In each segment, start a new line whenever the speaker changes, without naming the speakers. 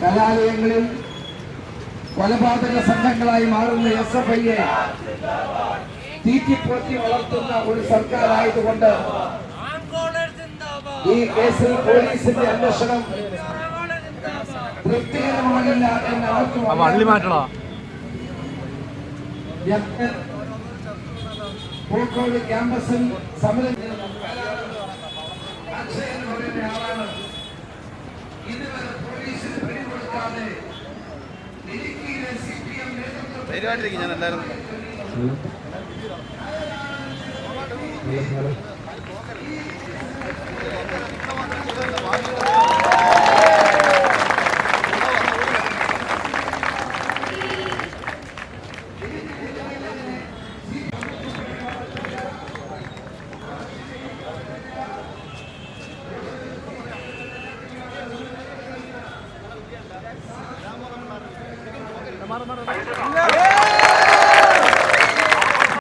കലാലയങ്ങളിൽ കൊലപാതക സംഘങ്ങളായി മാറുന്ന എസ് എഫ് ഐയെ തീറ്റിപ്പോറ്റി വളർത്തുന്ന ഒരു സർക്കാർ സർക്കാരായതുകൊണ്ട് ഈ കേസിൽ പോലീസിന്റെ അന്വേഷണം തൃപ്തികരമാകില്ല എന്ന് അവർക്ക്
വള്ളി മാറ്റണോ?
പൂക്കോട് ക്യാമ്പസിൽ സമരം അക്ഷയ് ഞാൻ പറയുന്ന ആളാണ് ഇതുവരെ പോലീസിന് പിടികൊടുക്കാതെ ഇടുക്കിയിലെ സി പി എം നേതൃത്വം
ധൈര്യമായിട്ടിരിക്കും ഞാൻ എല്ലാവരും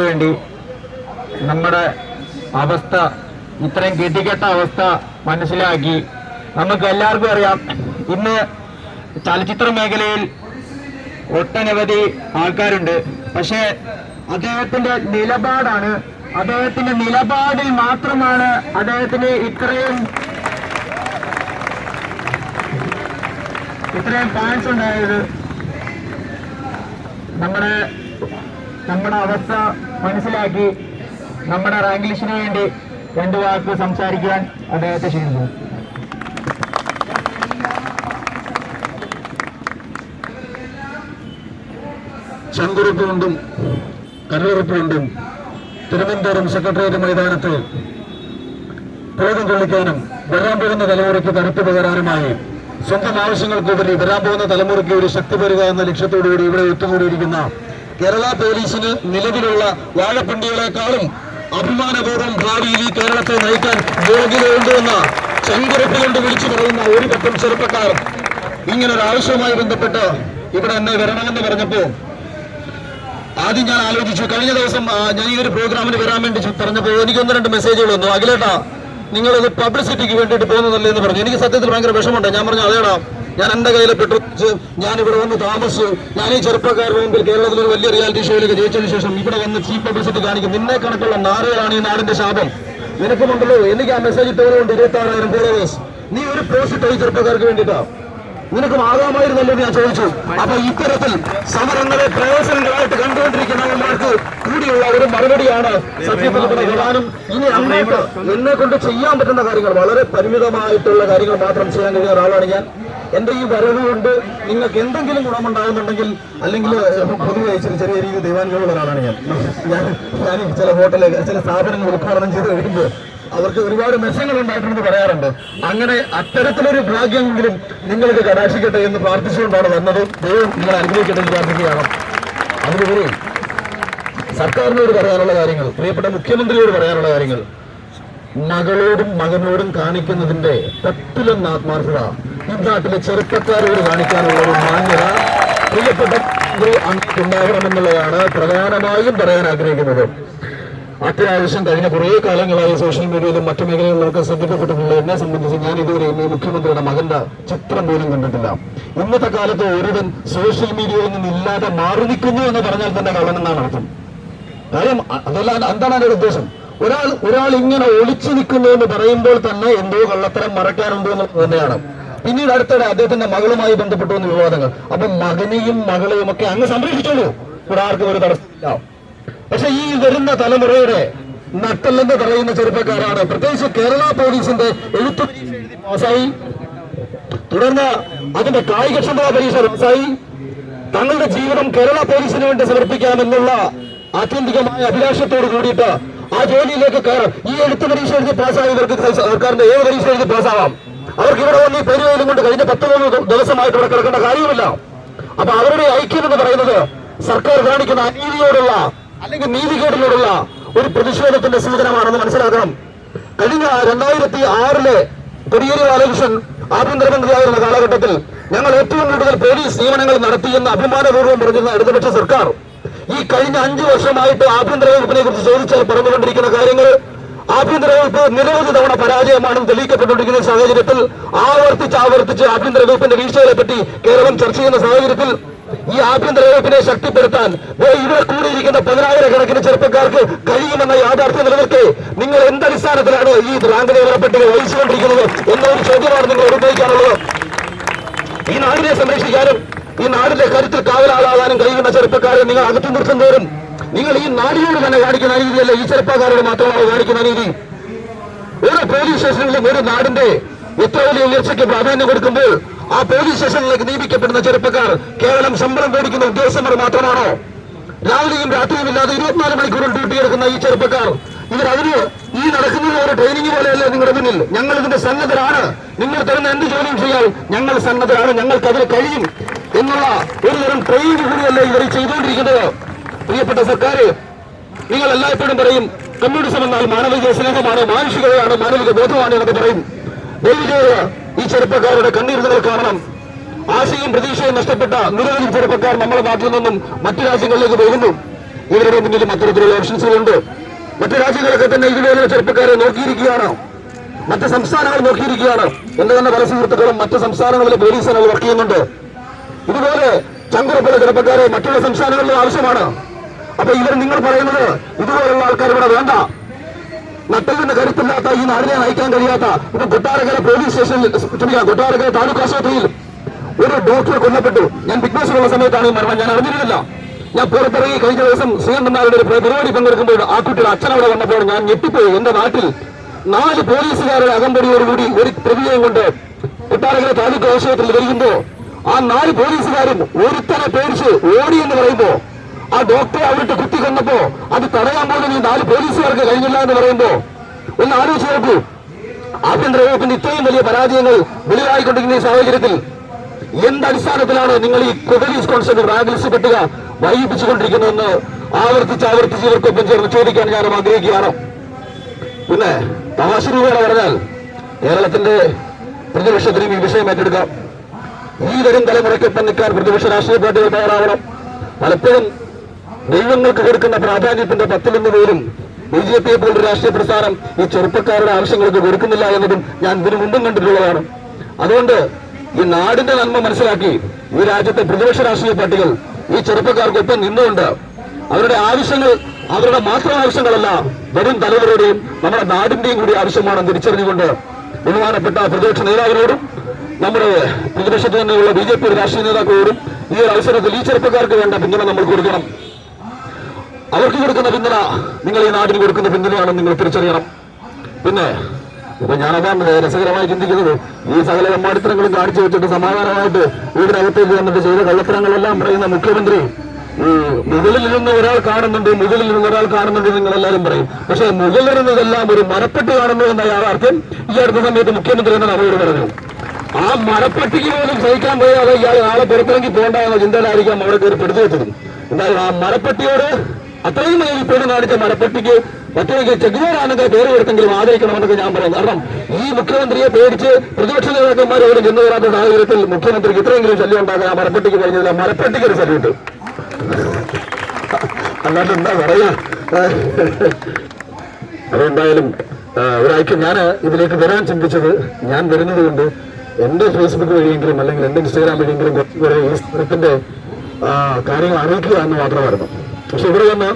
വേണ്ടി. നമ്മുടെ അവസ്ഥ ഇത്രയും ഗതികെട്ട അവസ്ഥ മനസ്സിലാക്കി. നമുക്ക് എല്ലാവർക്കും അറിയാം ഇന്ന് ചലച്ചിത്ര മേഖലയിൽ ഒട്ടനവധി ആൾക്കാരുണ്ട്. പക്ഷേ അദ്ദേഹത്തിന്റെ നിലപാടാണ് അദ്ദേഹത്തിന്റെ നിലപാടിൽ മാത്രമാണ് അദ്ദേഹത്തിന് ഇത്രയും ഇത്രയും ഫാൻസ് ഉണ്ടായത്. നമ്മുടെ നമ്മുടെ അവസ്ഥ മനസ്സിലാക്കി നമ്മുടെ റാങ്ക് ലിസ്റ്റിന് വേണ്ടി രണ്ടു വാക്ക് സംസാരിക്കാൻ അദ്ദേഹത്തെ ക്ഷണിച്ചു
ചങ്കുറപ്പുകൊണ്ടും കൊണ്ടും തിരുവനന്തപുരം സെക്രട്ടേറിയറ്റ് മൈതാനത്ത് പ്രേതം കൊള്ളിക്കാനും വരാൻ പോകുന്ന തലമുറയ്ക്ക് കരുത്ത് പകരാനുമായി സ്വന്തം ആവശ്യങ്ങൾക്കുപരി വരാൻ പോകുന്ന തലമുറയ്ക്ക് ഒരു ശക്തി വരിക എന്ന ലക്ഷ്യത്തോടുകൂടി ഇവിടെ ഒത്തുകൂടിയിരിക്കുന്ന കേരള പോലീസിന് നിലവിലുള്ള വാഴപ്പിണ്ടികളെക്കാളും അഭിമാനപൂർവം ഭാവിയിൽ ഈ കേരളത്തെ നയിക്കാൻ യോഗ്യതയുണ്ടെന്ന ചെങ്കുറപ്പ് കൊണ്ട് വിളിച്ചു പറയുന്ന ഒരു പറ്റം ചെറുപ്പക്കാർ ഇങ്ങനെ ഒരു ആവശ്യവുമായി ബന്ധപ്പെട്ട് ഇവിടെ എന്നെ വരണമെന്ന് പറഞ്ഞപ്പോ ആദ്യം ഞാൻ ആലോചിച്ചു. കഴിഞ്ഞ ദിവസം ഞാൻ ഈ ഒരു പ്രോഗ്രാമിന് വരാൻ വേണ്ടി പറഞ്ഞപ്പോൾ എനിക്ക് ഒന്ന് രണ്ട് മെസ്സേജുകൾ വന്നു. അഖിലേട്ടാ നിങ്ങളത് പബ്ലിസിറ്റിക്ക് വേണ്ടിയിട്ട് പോകുന്നതല്ലേ എന്ന് പറഞ്ഞു. എനിക്ക് സത്യത്തിൽ ഭയങ്കര വിഷമമുണ്ട്. ഞാൻ പറഞ്ഞു അതേടാ ഞാൻ എന്റെ കയ്യിൽ പെട്ടു ഞാൻ ഇവിടെ വന്ന് താമസിച്ചു. ഞാൻ ഈ ചെറുപ്പക്കാരുടെ മുമ്പിൽ കേരളത്തിൽ ഒരു വലിയ റിയാലിറ്റി ഷോയിലേക്ക് ജയിച്ചതിന് ശേഷം ഇവിടെ വന്ന് ചീഫ് പബ്ലിസിറ്റി കാണിക്കും. നിന്നെ കണക്കുള്ള നാറുകളാണ് ഈ നാടിന്റെ ശാപം. നിനക്കുമുണ്ടല്ലോ എനിക്ക് ആ മെസ്സേജ് ഇട്ടവരുണ്ട് ഇരുപത്തി ആറായിരം ഫോളോവേഴ്സ് നീ ഒരു പോസ്റ്റ് ഈ ചെറുപ്പക്കാർക്ക് വേണ്ടിയിട്ടാ. നിനക്കും ആകാമായിരുന്നല്ലോ ഞാൻ ചോദിച്ചു. അപ്പൊ ഇത്തരത്തിൽ സമരങ്ങളെ പ്രയോജനങ്ങളായിട്ട് കണ്ടുകൊണ്ടിരിക്കുന്നവന്മാർക്ക് കൂടിയുള്ള ഒരു മറുപടിയാണ് സത്യപ്രതിജ്ഞ ഇവിടെ ഇനി അങ്ങോട്ട് എന്നെ കൊണ്ട് ചെയ്യാൻ പറ്റുന്ന കാര്യങ്ങൾ വളരെ പരിമിതമായിട്ടുള്ള കാര്യങ്ങൾ മാത്രം ചെയ്യാൻ കഴിയുന്ന ഒരാളാണ് ഞാൻ. എന്റെ ഈ വരവ് കൊണ്ട് നിങ്ങൾക്ക് എന്തെങ്കിലും ഗുണമുണ്ടാകുന്നുണ്ടെങ്കിൽ അല്ലെങ്കിൽ പൊതുവെ ചെറിയ രീതിയിൽ ദൈവാനുഗ്രഹമുള്ള ഒരാളാണ് ഞാൻ. ഞാൻ ചില ഹോട്ടലിൽ ചില സ്ഥാപനങ്ങൾ ഉദ്ഘാടനം ചെയ്ത് കഴിയുമ്പോൾ അവർക്ക് ഒരുപാട് മെസ്സങ്ങൾ ഉണ്ടായിട്ടുണ്ടെന്ന് പറയാറുണ്ട്. അങ്ങനെ അത്തരത്തിലൊരു ഭാഗ്യമെങ്കിലും നിങ്ങൾക്ക് കടാക്ഷിക്കട്ടെ എന്ന് പ്രാർത്ഥിച്ചുകൊണ്ടാണ് വന്നത്. ദൈവം നിങ്ങൾ അനുഗ്രഹിക്കട്ടെ എന്ന് പ്രാർത്ഥിക്കുകയാണ്. അതിലുപരി സർക്കാരിനോട് പറയാനുള്ള കാര്യങ്ങൾ പ്രിയപ്പെട്ട മുഖ്യമന്ത്രിയോട് പറയാനുള്ള കാര്യങ്ങൾ. മകളോടും മകനോടും കാണിക്കുന്നതിന്റെ പത്തിലൊന്ന് ആത്മാർത്ഥത. ഈ നാട്ടിലെ ചെറുപ്പക്കാരോട് കാണിക്കാനുള്ള ഒരു മാന്യത പ്രിയപ്പെട്ട ഉണ്ടാകണമെന്നുള്ളതാണ് പ്രധാനമായും പറയാൻ ആഗ്രഹിക്കുന്നത്. അത്യാവശ്യം കഴിഞ്ഞ കുറേ കാലങ്ങളായി സോഷ്യൽ മീഡിയയിലും മറ്റു മേഖലകളിലൊക്കെ ശ്രദ്ധിക്കപ്പെട്ടിട്ടുള്ള എന്നെ സംബന്ധിച്ച് ഞാൻ ഇതുവരെ ഈ മുഖ്യമന്ത്രിയുടെ മകന്റെ ചിത്രം പോലും കണ്ടിട്ടില്ല. ഇന്നത്തെ കാലത്ത് ഒരുവൻ സോഷ്യൽ മീഡിയയിൽ നിന്ന് ഇല്ലാതെ മാറി നിൽക്കുന്നു എന്ന് പറഞ്ഞാൽ തന്നെ കള്ളനെന്നാണ് അർത്ഥം. കാര്യം അതല്ല എന്താണ് അതിന്റെ ഉദ്ദേശം? ഒരാൾ ഒരാൾ ഇങ്ങനെ ഒളിച്ചു നിൽക്കുന്നു എന്ന് പറയുമ്പോൾ തന്നെ എന്തോ കള്ളത്തരം മറയ്ക്കാനുണ്ടോ എന്നുള്ളത് തന്നെയാണ്. പിന്നീട് അടുത്തിടെ അദ്ദേഹത്തിന്റെ മകളുമായി ബന്ധപ്പെട്ടു വന്ന വിവാദങ്ങൾ. അപ്പൊ മകനെയും മകളെയും ഒക്കെ അങ്ങ് സംരക്ഷിച്ചോളൂ. ഇവിടെ ആർക്കും ഒരു തടസ്സമില്ല പക്ഷെ ഈ വരുന്ന തലമുറയുടെ നട്ടല്ലെന്ന് പറയുന്ന ചെറുപ്പക്കാരാണ്. പ്രത്യേകിച്ച് കേരള പോലീസിന്റെ എഴുത്തു പരീക്ഷ എഴുതി തുടർന്ന് അതിന്റെ കായികക്ഷമതാ പരീക്ഷ പാസ്സായി. തങ്ങളുടെ ജീവിതം കേരള പോലീസിന് വേണ്ടി സമർപ്പിക്കാമെന്നുള്ള ആത്യന്തികമായ അഭിലാഷത്തോട് കൂടിയിട്ട് ആ ജോലിയിലേക്ക് കയറാം. ഈ എഴുത്ത് പരീക്ഷ എഴുതി പാസ്സായവർക്ക് സർക്കാരിന്റെ ഏത് പരീക്ഷ എഴുതി പാസ്സാവാം? അവർക്ക് ഇവിടെ വന്ന് ഈ പെരുവേലും കൊണ്ട് കഴിഞ്ഞ പത്ത് മൂന്ന് ദിവസമായിട്ട് ഇവിടെ കിടക്കേണ്ട കാര്യമില്ല അപ്പൊ അവരുടെ ഐക്യം എന്ന് പറയുന്നത് സർക്കാർ കാണിക്കുന്ന അനീതിയോടുള്ള അല്ലെങ്കിൽ നീതികേടിനോടുള്ള ഒരു പ്രതിഷേധത്തിന്റെ സൂചനമാണെന്ന് മനസ്സിലാക്കണം. കഴിഞ്ഞ രണ്ടായിരത്തി ആറിലെ കൊടിയേരി ബാലകൃഷ്ണൻ ആഭ്യന്തരമന്ത്രിയായിരുന്ന കാലഘട്ടത്തിൽ ഞങ്ങൾ ഏറ്റവും കൂടുതൽ പോലീസ് നിയമനങ്ങൾ നടത്തിയെന്ന് അഭിമാനപൂർവം പറഞ്ഞിരുന്ന ഇടതുപക്ഷ സർക്കാർ ഈ കഴിഞ്ഞ അഞ്ചു വർഷമായിട്ട് ആഭ്യന്തര വകുപ്പിനെ കുറിച്ച് ചോദിച്ചാൽ പറഞ്ഞുകൊണ്ടിരിക്കുന്ന കാര്യങ്ങൾ ആഭ്യന്തര വകുപ്പ് നിരവധി തവണ പരാജയമാണെന്ന് തെളിയിക്കപ്പെട്ടുകൊണ്ടിരിക്കുന്ന സാഹചര്യത്തിൽ ആവർത്തിച്ച് ആവർത്തിച്ച് ആഭ്യന്തര വകുപ്പിന്റെ വീഴ്ചകളെ പറ്റി കേരളം ചർച്ച ചെയ്യുന്ന സാഹചര്യത്തിൽ ഈ ആഭ്യന്തര വകുപ്പിനെ ശക്തിപ്പെടുത്താൻ ഇവിടെ കൂടിയിരിക്കുന്ന പതിനായിരക്കണക്കിന് ചെറുപ്പക്കാർക്ക് കഴിയുമെന്ന യാഥാർത്ഥ്യം നിലനിൽക്കെ നിങ്ങൾ എന്തടിസ്ഥാനത്തിലാണ് ഈ റാങ്ക് നിയമന പട്ടിക വഹിച്ചുകൊണ്ടിരിക്കുന്നത് എന്നൊരു ചോദ്യമാണ് നിങ്ങൾ ഉന്നയിക്കാനുള്ളത്. ഈ നാടിനെ സംരക്ഷിക്കാനും ഈ നാടിന്റെ കരുത്തിൽ കാവലാളാകാനും കഴിയുന്ന ചെറുപ്പക്കാരെ നിങ്ങൾ അകത്തു നിർത്തുന്നവരും നിങ്ങൾ ഈ നാടിനോട് തന്നെ കാണിക്കുന്ന അനീതിയല്ല ഈ ചെറുപ്പക്കാരോട് മാത്രമാണ് കാണിക്കുന്ന അനീതി. ഓരോ പോലീസ് സ്റ്റേഷനിലും ഒരു നാടിന്റെ ഇത്ര വലിയ ഉയർച്ചയ്ക്ക് പ്രാധാന്യം കൊടുക്കുമ്പോൾ ആ പോലീസ് സ്റ്റേഷനിലേക്ക് നിയമിക്കപ്പെടുന്ന ചെറുപ്പക്കാർ കേവലം ശമ്പളം മേടിക്കുന്ന ഉദ്യോഗസ്ഥന്മാർ മാത്രമാണോ? രാവിലെയും രാത്രിയും ഇല്ലാതെ ഇരുപത്തിനാല് മണിക്കൂറിൽ ഡ്യൂട്ടി എടുക്കുന്ന ഈ ചെറുപ്പക്കാർ. ഇവർ അതിന് ഈ നടക്കുന്നത് ഒരു ട്രെയിനിങ് പോലെയല്ല നിങ്ങളുടെ മുന്നിൽ? ഞങ്ങൾ ഇതിന്റെ സന്നദ്ധരാണ്. നിങ്ങൾ തരുന്ന എന്ത് ജോലിയും ചെയ്യാൻ ഞങ്ങൾ സന്നദ്ധരാണ്. ഞങ്ങൾക്ക് അതിന് കഴിയും എന്നുള്ള ഒരു തരം ട്രെയിനിങ് കൂടിയല്ല ഇവർ ചെയ്തുകൊണ്ടിരിക്കുന്നത്. പ്രിയപ്പെട്ട സർക്കാർ നിങ്ങൾ എല്ലായ്പ്പോഴും പറയും കമ്മ്യൂണിസം എന്നാൽ മാനവിക സ്നേഹമാണ് മാനുഷികതയാണ് മാനവിക ബോധമാണ് എന്നൊക്കെ പറയും. ദൈവജയ ഈ ചെറുപ്പക്കാരുടെ കണ്ണീർ കാരണം ആശയും പ്രതീക്ഷയും നഷ്ടപ്പെട്ട നിരവധി ചെറുപ്പക്കാർ നമ്മുടെ നാട്ടിൽ നിന്നും മറ്റു രാജ്യങ്ങളിലേക്ക് പോകുന്നു. ഇവരുടെ മുന്നിലും അത്തരത്തിലുള്ള ഓപ്ഷൻസുകളുണ്ട്. മറ്റു രാജ്യങ്ങളൊക്കെ തന്നെ ഇതുപോലുള്ള ചെറുപ്പക്കാരെ നോക്കിയിരിക്കുകയാണ്. മറ്റ് സംസ്ഥാനങ്ങൾ നോക്കിയിരിക്കുകയാണ്. എന്റെ തന്നെ പല സുഹൃത്തുക്കളും മറ്റ് സംസ്ഥാനങ്ങളിലെ പോലീസ് സേനകൾ വർക്ക് ചെയ്യുന്നുണ്ട്. ഇതുപോലെ ചങ്കുറപ്പുള്ള ചെറുപ്പക്കാരെ മറ്റുള്ള സംസ്ഥാനങ്ങളിലും ആവശ്യമാണ്. അപ്പൊ ഇവർ നിങ്ങൾ പറയുന്നത് ഇതുപോലുള്ള ആൾക്കാർ ഇവിടെ വേണ്ട. നട്ടലിന് കരുത്തില്ലാത്ത ഈ നാടിനെ നയിക്കാൻ കഴിയാത്ത ഇപ്പൊ കൊട്ടാരക്കര പോലീസ് സ്റ്റേഷനിൽ ക്ഷമിക്കാം കൊട്ടാരക്കര താലൂക്ക് ആശുപത്രിയിൽ ഒരു ഡോക്ടർ കൊല്ലപ്പെട്ടു. ഞാൻ ബിഗ് ബോസിലുള്ള സമയത്താണ് ഈ മരണം. ഞാൻ അറിഞ്ഞിരുന്നില്ല. ഞാൻ പുറത്തിറങ്ങി കഴിഞ്ഞ ദിവസം ശ്രീകണ്ഠന്മാരുടെ ഒരു പരിപാടി പങ്കെടുക്കുമ്പോൾ ആ കുട്ടിയുടെ അച്ഛൻ അവിടെ വന്നപ്പോൾ ഞാൻ ഞെട്ടിപ്പോയി. എന്റെ നാട്ടിൽ നാല് പോലീസുകാരുടെ അകമ്പടിയോടുകൂടി ഒരു പ്രതിയെയും കൊണ്ട് കൊട്ടാരക്കര താലൂക്ക് ആശുപത്രിയിൽ വരികുമ്പോ ആ നാല് പോലീസുകാരും ഒരുത്തനെ പേടിച്ച് ഓടി എന്ന് പറയുമ്പോ ആ ഡോക്ടറെ അവിടുത്തെ കുത്തി കൊന്നപ്പോ അത് തടയാൻ പോലും ഈ നാല് പോലീസുകാർക്ക് കഴിഞ്ഞില്ല എന്ന് പറയുമ്പോ ഒന്ന് ആലോചിച്ച് നോക്കൂ. ആഭ്യന്തര വകുപ്പിന്റെ ഇത്രയും വലിയ പരാജയങ്ങൾ വെളിവായിക്കൊണ്ടിരിക്കുന്ന ഈ സാഹചര്യത്തിൽ എന്തടിസ്ഥാനത്തിലാണ് നിങ്ങൾ ഈ പോലീസ് കോൺസ്റ്റബിൾ റാങ്ക് ലിസ്റ്റ് പട്ടിക വൈകിപ്പിച്ചുകൊണ്ടിരിക്കുന്നതെന്ന് ആവർത്തിച്ച് ആവർത്തിച്ച് ഇവർക്കൊപ്പം ചേർന്ന് ചോദിക്കാൻ ഞാൻ ആഗ്രഹിക്കുകയാണ്. പിന്നെ തമാശ രൂപയുടെ പറഞ്ഞാൽ കേരളത്തിന്റെ പ്രതിപക്ഷത്തിനും ഈ വിഷയം ഏറ്റെടുക്കാം. ഈ വരും തലമുറയ്ക്കൊപ്പം നിൽക്കാൻ പ്രതിപക്ഷ രാഷ്ട്രീയ പാർട്ടികൾ തയ്യാറാവണം. പലപ്പോഴും ദൈവങ്ങൾക്ക് കൊടുക്കുന്ന പ്രാധാന്യത്തിന്റെ പത്തിലൊന്ന് പോലും ബി ജെ പിയെ പോലൊരു രാഷ്ട്രീയ പ്രസ്ഥാനം ഈ ചെറുപ്പക്കാരുടെ ആവശ്യങ്ങൾക്ക് കൊടുക്കുന്നില്ല എന്നതും ഞാൻ ഇതിനു മുമ്പും കണ്ടിട്ടുള്ളതാണ്. അതുകൊണ്ട് ഈ നാടിന്റെ നന്മ മനസ്സിലാക്കി ഈ രാജ്യത്തെ പ്രതിപക്ഷ രാഷ്ട്രീയ പാർട്ടികൾ ഈ ചെറുപ്പക്കാർക്കൊപ്പം നിന്നുകൊണ്ട് അവരുടെ ആവശ്യങ്ങൾ അവരുടെ മാത്രം ആവശ്യങ്ങളല്ല വരും തലവരുടെയും നമ്മുടെ നാടിന്റെയും കൂടി ആവശ്യമാണെന്ന് തിരിച്ചറിഞ്ഞുകൊണ്ട് ബഹുമാനപ്പെട്ട പ്രതിപക്ഷ നേതാവിനോടും നമ്മുടെ പ്രതിപക്ഷത്ത് തന്നെയുള്ള ബി ജെ പി രാഷ്ട്രീയ നേതാക്കളോടും ഈ ഒരു അവസരത്തിൽ ഈ ചെറുപ്പക്കാർക്ക് വേണ്ട പിന്തുണ നമ്മൾ കൊടുക്കണം. അവർക്ക് കൊടുക്കുന്ന പിന്തുണ നിങ്ങൾ ഈ നാടിന് കൊടുക്കുന്ന പിന്തുണയാണെന്ന് നിങ്ങൾ തിരിച്ചറിയണം. പിന്നെ ഇപ്പൊ ഞാനതാണ് രസകരമായി ചിന്തിക്കുന്നത് ഈ സകല കമ്പാടിത്തരങ്ങളും കാണിച്ചു വെച്ചിട്ട് സമാധാനമായിട്ട് വീടിനകത്തേക്ക് വന്നിട്ട് ചെയ്ത കള്ളത്തരങ്ങളെല്ലാം പറയുന്ന മുഖ്യമന്ത്രി ഈ മുകളിൽ നിന്ന് ഒരാൾ കാണുന്നുണ്ട് മുകളിൽ നിന്ന് ഒരാൾ കാണുന്നുണ്ട് നിങ്ങൾ എല്ലാവരും പറയും. പക്ഷെ മുകളിൽ നിന്നതെല്ലാം ഒരു മരപ്പെട്ട് കാണുന്നു എന്ന യാഥാർത്ഥ്യം ഈ അടുത്ത സമയത്ത് മുഖ്യമന്ത്രി തന്നെ അവരോട് പറഞ്ഞു. ആ മരപ്പെട്ടിക്ക് പോലും സഹിക്കാൻ പോയാൽ ഇയാൾ നാളെ പുറത്തിറങ്ങി പോകണ്ട എന്ന ചിന്തയിലായിരിക്കാം അവിടെ കയറി പെടുത്തി വെച്ചത് എന്തായാലും ആ മരപ്പെട്ടിയോട് അത്രയും പേര് കാണിച്ച മരപ്പെട്ടിക്ക് മറ്റൊരു ചെഗ്നോറാണെങ്കിൽ പേര് കൊടുത്തെങ്കിലും ആദരിക്കണമെന്നൊക്കെ ഞാൻ പറയാം കാരണം ഈ മുഖ്യമന്ത്രിയെ പേടിച്ച് പ്രതിപക്ഷ നേതാക്കന്മാരോട് ചെന്നു വരാത്ത സാഹചര്യത്തിൽ മുഖ്യമന്ത്രിക്ക് ഇത്രയെങ്കിലും ശല്യം ഉണ്ടാക്കാൻ ആ മരപ്പെട്ടിക്ക് കഴിഞ്ഞില്ല മരപ്പെട്ടിക്ക് ഒരു സല്യൂട്ട് അല്ലാണ്ട് എന്താ പറയാ? അതെന്തായാലും ഒരാഴ്ച ഞാൻ ഇതിലേക്ക് വരാൻ ചിന്തിച്ചത് ഞാൻ വരുന്നത് കൊണ്ട് എന്റെ ഫേസ്ബുക്ക് വഴിയെങ്കിലും അല്ലെങ്കിൽ എന്റെ ഇൻസ്റ്റാഗ്രാം വഴിയെങ്കിലും പേരെ ഈ സ്ഥലത്തിന്റെ കാര്യങ്ങൾ അറിയിക്കുക എന്ന് മാത്രമായിരുന്നു. പക്ഷെ ഇവിടെ വന്ന്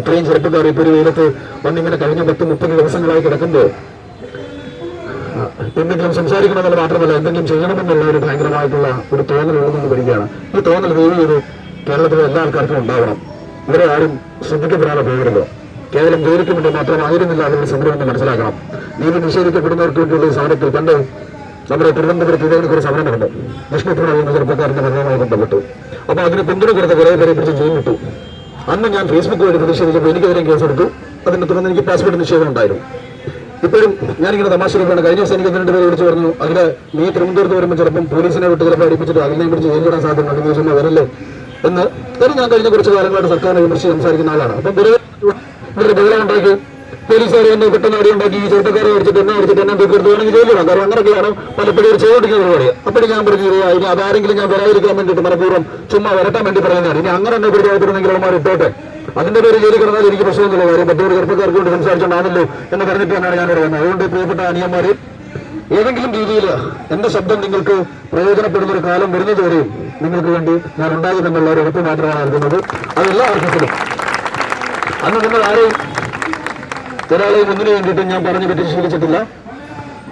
ഇത്രയും ചെറുപ്പക്കാർ ഇപ്പൊ ഒരു വെയിലത്ത് വന്നിങ്ങനെ കഴിഞ്ഞ പത്ത് മുപ്പത് ദിവസങ്ങളായി കിടക്കുമ്പോൾ എന്തെങ്കിലും സംസാരിക്കണമെന്നുള്ള മാത്രമല്ല എന്തെങ്കിലും ചെയ്യണമെന്നുള്ള ഒരു ഭയങ്കരമായിട്ടുള്ള ഒരു തോന്നൽ ഉള്ളതെന്ന് വരികയാണ്. ഈ തോന്നൽ ദൈവം ഇത് കേരളത്തിലെ എല്ലാ ആൾക്കാർക്കും ഉണ്ടാവണം. ഇവരെ ആരും ശ്രദ്ധിക്കപ്പെടാതെ പോകരുത്. കേവലം ജോലിക്ക് വേണ്ടി മാത്രമായിരുന്നില്ല അതിന്റെ സമരം എന്ന് മനസ്സിലാക്കണം. നീതി നിഷേധിക്കപ്പെടുന്നവർക്ക് വേണ്ടിയുള്ള ഈ സമരത്തിൽ പണ്ട് നമ്മുടെ തിരുവനന്തപുരത്ത് ഇതേക്കുറിച്ച് ഒരു നടന്നു വിഷ്ണുപ്രണ എന്ന ചെറുപ്പക്കാരന്റെ മരണവുമായി ബന്ധപ്പെട്ടു. അപ്പൊ അതിന് പിന്തുണ കൊടുത്ത കുറെ പേരെ പിടിച്ച് ജയിൽ വിട്ടു. അന്ന് ഞാൻ ഫേസ്ബുക്ക് വഴി പ്രതിഷേധിച്ചപ്പോൾ എനിക്കെതിരെ കേസെടുത്തു അതിനെ തുടർന്ന് എനിക്ക് പാസ്പോർട്ട് നിഷേധം ഉണ്ടായിരുന്നു. ഇപ്പോഴും ഞാനിങ്ങനെ തമാശ രൂപയാണ് കഴിഞ്ഞ ദിവസം എനിക്ക് രണ്ട് പേര് വിളിച്ച് പറഞ്ഞു അതിൽ നീ തിരുവനന്തപുരത്ത് വരുമ്പോൾ ചിലപ്പം പോലീസിനെ വിട്ട് ചിലപ്പോൾ അടിപ്പിച്ചിട്ട് അതിനെ പിടിച്ച് ജയിലിടാൻ സാധ്യതയുണ്ട് നീ ചുമ്മാ വരല്ലേ? എന്ന് ഞാൻ കഴിഞ്ഞ കുറച്ച് കാലങ്ങളായിട്ട് സർക്കാരിനെ വിമർശിച്ച് സംസാരിക്കുന്ന ആളാണ്. അപ്പം ബഹളം ഉണ്ടാക്കി പോലീസുകാർ എന്നെ പെട്ടെന്ന് അടി ഉണ്ടാക്കി ഈ ചെറുപ്പക്കാരെ അടിച്ചിട്ട് എന്നെ അടിച്ചിട്ട് എന്നെ തീർത്ത് വേണമെങ്കിൽ ജയിലിടാം കാരണം അങ്ങനെയൊക്കെയാണ് പലപ്പോഴും ഒരു ചെയ്തുകൊണ്ടിരിക്കുന്ന പരിപാടി. അപ്പോഴും ഞാൻ പറഞ്ഞു "ഇല്ല, ഇനി അതാരെങ്കിലും ഞാൻ വരാതിരിക്കാൻ വേണ്ടിയിട്ട് മനഃപൂർവം ചുമ്മാ വരട്ടാൻ വേണ്ടി പറയുന്നതാണ്. ഇനി അങ്ങനെ എന്നെ അകത്തിരുന്നെങ്കിൽ അവന്മാർ ഇട്ടോട്ടെ. അതിന്റെ പേര് ജയിലിൽ കിടന്നാൽ എനിക്ക് പ്രശ്നമൊന്നുമില്ല. കാര്യം മറ്റൊരു ചെറുപ്പക്കാർക്ക് കൊണ്ട് സംസാരിച്ചുകൊണ്ടാണല്ലോ എന്ന് പറഞ്ഞിട്ട് തന്നെയാണ് ഞാൻ പറയുന്നത് അതുകൊണ്ട് പ്രിയപ്പെട്ട അനിയന്മാര് ഏതെങ്കിലും രീതിയിൽ എന്റെ ശബ്ദം നിങ്ങൾക്ക് പ്രയോജനപ്പെടുന്ന ഒരു കാലം വരുന്നതുവരെയും നിങ്ങൾക്ക് വേണ്ടി ഞാൻ ഉണ്ടാകുമെന്നുള്ള ഒരു ഉറപ്പ് മാത്രമാണ് നൽകുന്നത്. അത് എല്ലാ അർത്ഥത്തിലും അന്ന് നിങ്ങൾ ആരെയും ഒരാളെയും ഒന്നിനു വേണ്ടിയിട്ടും ഞാൻ പറഞ്ഞു പറ്റി ശീലിച്ചിട്ടില്ല.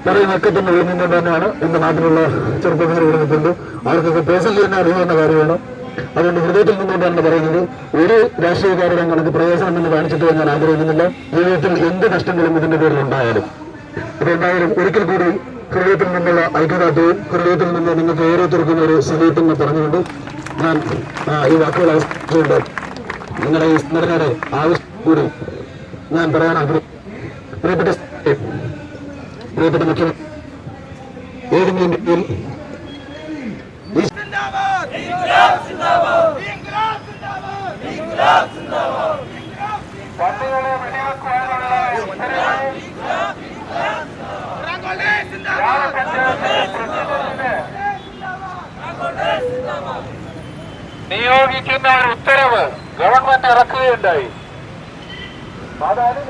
പറയുന്നൊക്കെ തന്നെ വിളിക്കുന്നത് തന്നെയാണ്. എന്റെ നാട്ടിലുള്ള ചെറുപ്പക്കാർ വിളിക്കുന്നുണ്ട് അവർക്കൊക്കെ പേഴ്സണലി തന്നെ അറിയാവുന്ന കാര്യമാണ്. അതുകൊണ്ട് ഹൃദയത്തിൽ നിന്നുകൊണ്ടാണ് പറയുന്നത്. ഒരു രാഷ്ട്രീയക്കാരുടെ കണക്ക് പ്രയോജനം എന്ന് കാണിച്ചിട്ട് ഞാൻ ആഗ്രഹിക്കുന്നില്ല. ജീവിതത്തിൽ എന്ത് നഷ്ടങ്ങളും ഇതിന്റെ പേരിൽ ഉണ്ടായാലും. എന്തായാലും ഒരിക്കൽ കൂടി ഹൃദയത്തിൽ നിന്നുള്ള ഐക്യദാർഢ്യവും ഹൃദയത്തിൽ നിന്ന് നിങ്ങൾക്ക് ഓരോരുത്തർക്കും ഒരു എന്ന് പറഞ്ഞുകൊണ്ട് ഞാൻ ഈ വാക്കുകൾ അവസ്ഥ നിങ്ങളുടെ ഈ സ്മരണയുടെ ആവശ്യം കൂടി ഞാൻ പറയാൻ ആഗ്രഹിക്കുന്നു പ്രിയപ്പെട്ട സ- പ്രിയപ്പെട്ട മുഖ്യമന്ത്രി ഏതെങ്കിലും രീതിയിൽ ഈ
നിയോഗിക്കുന്ന ഒരു ഉത്തരവ് ഗവൺമെന്റ് ഇറക്കുകയുണ്ടായി. அதாவது